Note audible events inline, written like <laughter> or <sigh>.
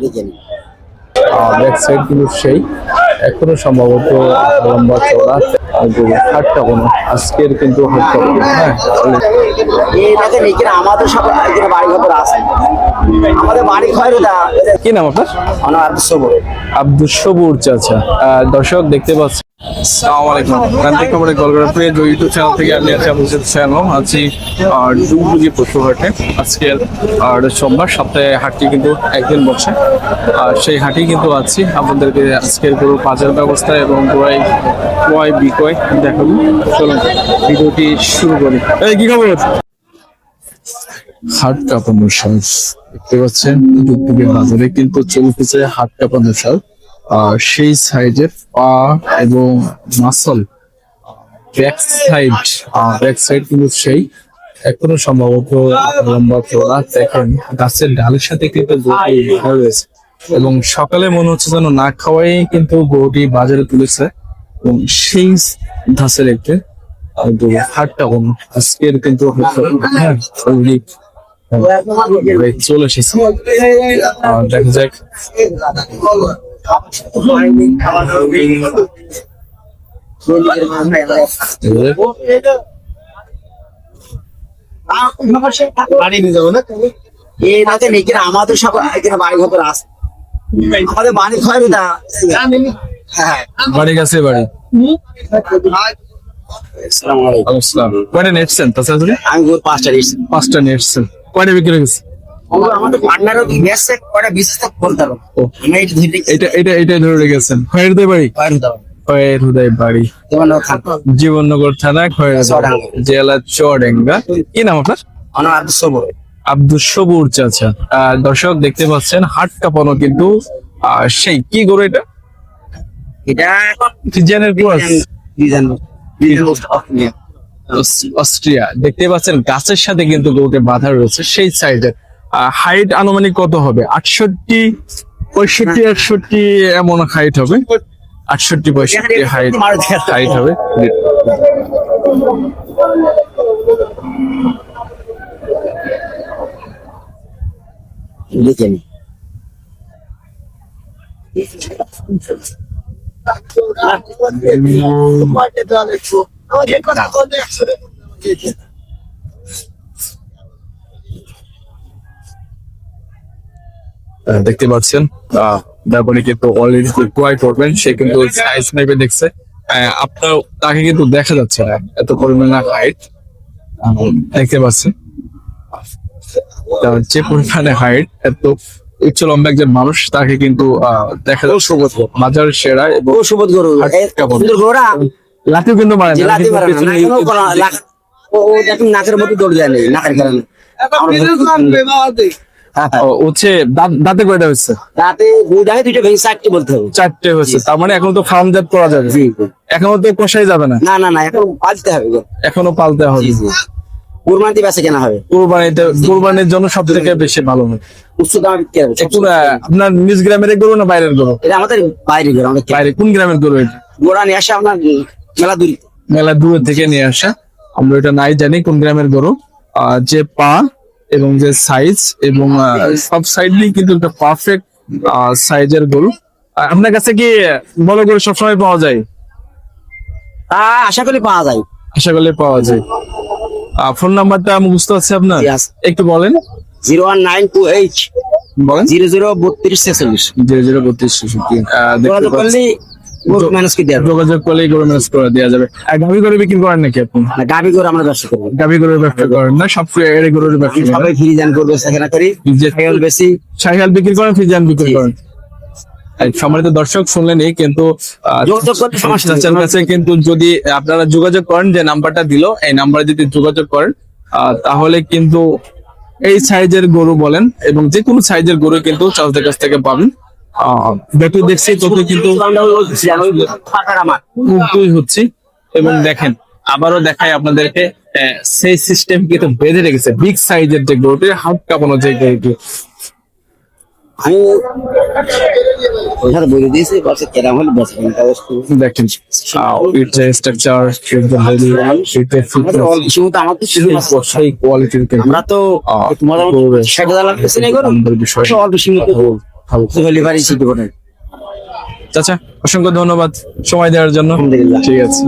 দেখেন back side কিন্তু সেই এখনও সম্ভবত লম্বা চড়া হাটটা কোনো আজকের কিন্তু হাটটা কোনো হ্যাঁ? আমাদের সব এখানে বাড়ি ঘর আছে। আমাদের বাড়ি ঘর এটা কি নাম আপনার? অনেক আর আব্দুল সবুর। চাচা আহ, দর্শক দেখতে পাচ্ছেন। আসসালামু আলাইকুম। প্রান্তিক খবরে কলকাতা প্রিয় ইউটিউব চ্যানেল থেকে আমি আছি আপনাদের চ্যানেল আছি ডুবুজি পশু হাটে আজকের আর সোমবার সপ্তাহে হাটটি কিন্তু একদিন বসে। আর সেই কিন্তু আছি। আপনাদেরকে আজকের গরুর বাজার ব্যবস্থা এবং ক্রয় ক্রয় বিক্রয় দেখাবো। চলুন ভিডিওটি শুরু করি। এই কি খবর? হাট কাঁপানোর সাজ দেখতে পাচ্ছেন ডুগডুগি বাজারে কিন্তু চলতেছে হাট কাঁপানোর সাজ সেই সাইডের পা এবং muscle back side back side কিন্তু সেই, এখনও সম্ভবত লম্বা চড়া দেখেন, গাছের ডালের সাথে কিন্তু এবং সকালে মনে হচ্ছে যেন না খাওয়াই কিন্তু গরুটি বাজারে তুলেছে। এবং সেই ধাসের একটি হাটটা কম আজকের কিন্তু হ্যাঁ চলে এসেছে। দেখা যাক। বাড়ি না এই দেখেন এখানে আমাদের সব এখানে বাড়ি। ঘর আছে আমাদের বাড়ি ঘর এটা হ্যাঁ বাড়ি গেছে বাড়ি আসসালামু কয়টা নেটছেন তাছাড়া আমি পাঁচটা পাঁচটা নেটছেন কয়টা বিক্রি হয়ে গেছে জীবননগর থানা। জেলা চুয়াডাঙ্গা কি নাম আপনার? আব্দুল সবুর। চাচা। দর্শক দেখতে পাচ্ছেন হাট কাঁপানো কিন্তু সেই কি গরু এটা? এটা ফিজিয়ানের ক্রস ডিজাইন ডিজাইন অস্ট্রিয়া। দেখতে পাচ্ছেন গাছের সাথে কিন্তু গরুটি বাঁধা রয়েছে সেই সাইজের হাইট আনুমানিক কত হবে? আটষট্টি পঁয়ষট্টি একষট্টি এমন হাইট হবে। আটষট্টি পঁয়ষট্টি হাইট হাইট হবে। দেখেন আহ, দেখতে পাচ্ছেন। আহ, ব্যাপারে কিন্তু অলরেডি ক্রয় করবেন সে কিন্তু সাইজ নেবে দেখছে। আহ, আপনার তাকে কিন্তু দেখা যাচ্ছে না এত পরিমাণে হাইট দেখতে পাচ্ছেন। যে পরিমাণে হাইট এত উচ্চ লম্বা একজন মানুষ তাকে কিন্তু আহ, দেখা যাচ্ছে বাজার সেরা এবং সুবোধ গরু লাঠিও কিন্তু মারে না, নাকের মধ্যে দৌড় যায় নেই নাকের কারণে। <laughs> হচ্ছে দাঁতে কয়টা হচ্ছে রাতে দুইটাকে দুইটা ভেঙে চারটি বলতে হবে। চারটে হচ্ছে তার মানে এখন তো ফার্ম জাত করা যাবে। এখনও তো কষাই যাবে না? না না না এখন বাজতে হবে এখনও পালতে হবে। জি জি। কুরবানিতে বেচা কেনা হবে। কুরবানিতে কুরবানির জন্য সব থেকে বেশি ভালো উচ্চ দামে বিক্রি হবে একটু আপনার নিজ গ্রামের গরু না বাইরের গরু? এটা আমাদের বাইরে গরু আমাদের বাইরে কোন গ্রামের গরু এটা? গোড়া নিয়ে আসে আপনার মেলা দূরি। মেলা দূর থেকে নিয়ে আসা। আমরা এটা নাই জানি কোন গ্রামের গরু। আহ, যে পা এবং যে সাইজ এবং সব সাইড দিয়ে কিন্তু একটা পারফেক্ট সাইজের গরু। আপনার কাছে কি বড় গরু সবসময় পাওয়া যায়? আশা করি পাওয়া যায়। আশা করলে পাওয়া যায়। ফোন নাম্বারটা মুখস্থ আছে আপনার? একটু বলেন। Zero one nine two eight. বলেন। জিরো জিরো বত্রিশ ছেচল্লিশ। জিরো জিরো বত্রিশ ছেষট্টি। আহ, দেখতে যোগাযোগ করলে দেওয়া যোগাযোগ করলে গরু ম্যানেজ করে দেওয়া যাবে। আর গাভি গরু বিক্রি করেন নাকি আপনি? না গাভি করে আমরা ব্যবসা করব। গাভি গরুর ব্যবসা করেন না সব গরুর ব্যবসা সবাই ফ্রি দান করবে সেখানে করি। বেশি। সাইকেল বিক্রি করেন ফিজান বিক্রি জি। করেন। সম্মানিত দর্শক শুনলেনই কিন্তু। চাচার কাছে কিন্তু যদি আপনারা যোগাযোগ করেন যে নাম্বারটা দিল এই নাম্বারে যদি যোগাযোগ করেন আহ, তাহলে কিন্তু এই সাইজের গরু বলেন এবং যে কোনো সাইজের গরু কিন্তু চাষদের কাছ থেকে পাবেন। যত দেখছি তত কিন্তু মুগ্ধই হচ্ছি। এবং দেখেন আবারও দেখাই আপনাদেরকে সেই সিস্টেম কিন্তু বেঁধে রেখেছে। বিগ সাইজের যে গরুটি হাত কাঁপানো যে গরুটি। দেখেন স্ট্রাকচার আমার তো কোয়ালিটির আমরা তোমাদের বিষয়। ডেলিভারি চাচা অসংখ্য ধন্যবাদ সময় দেওয়ার জন্য। ঠিক আছে।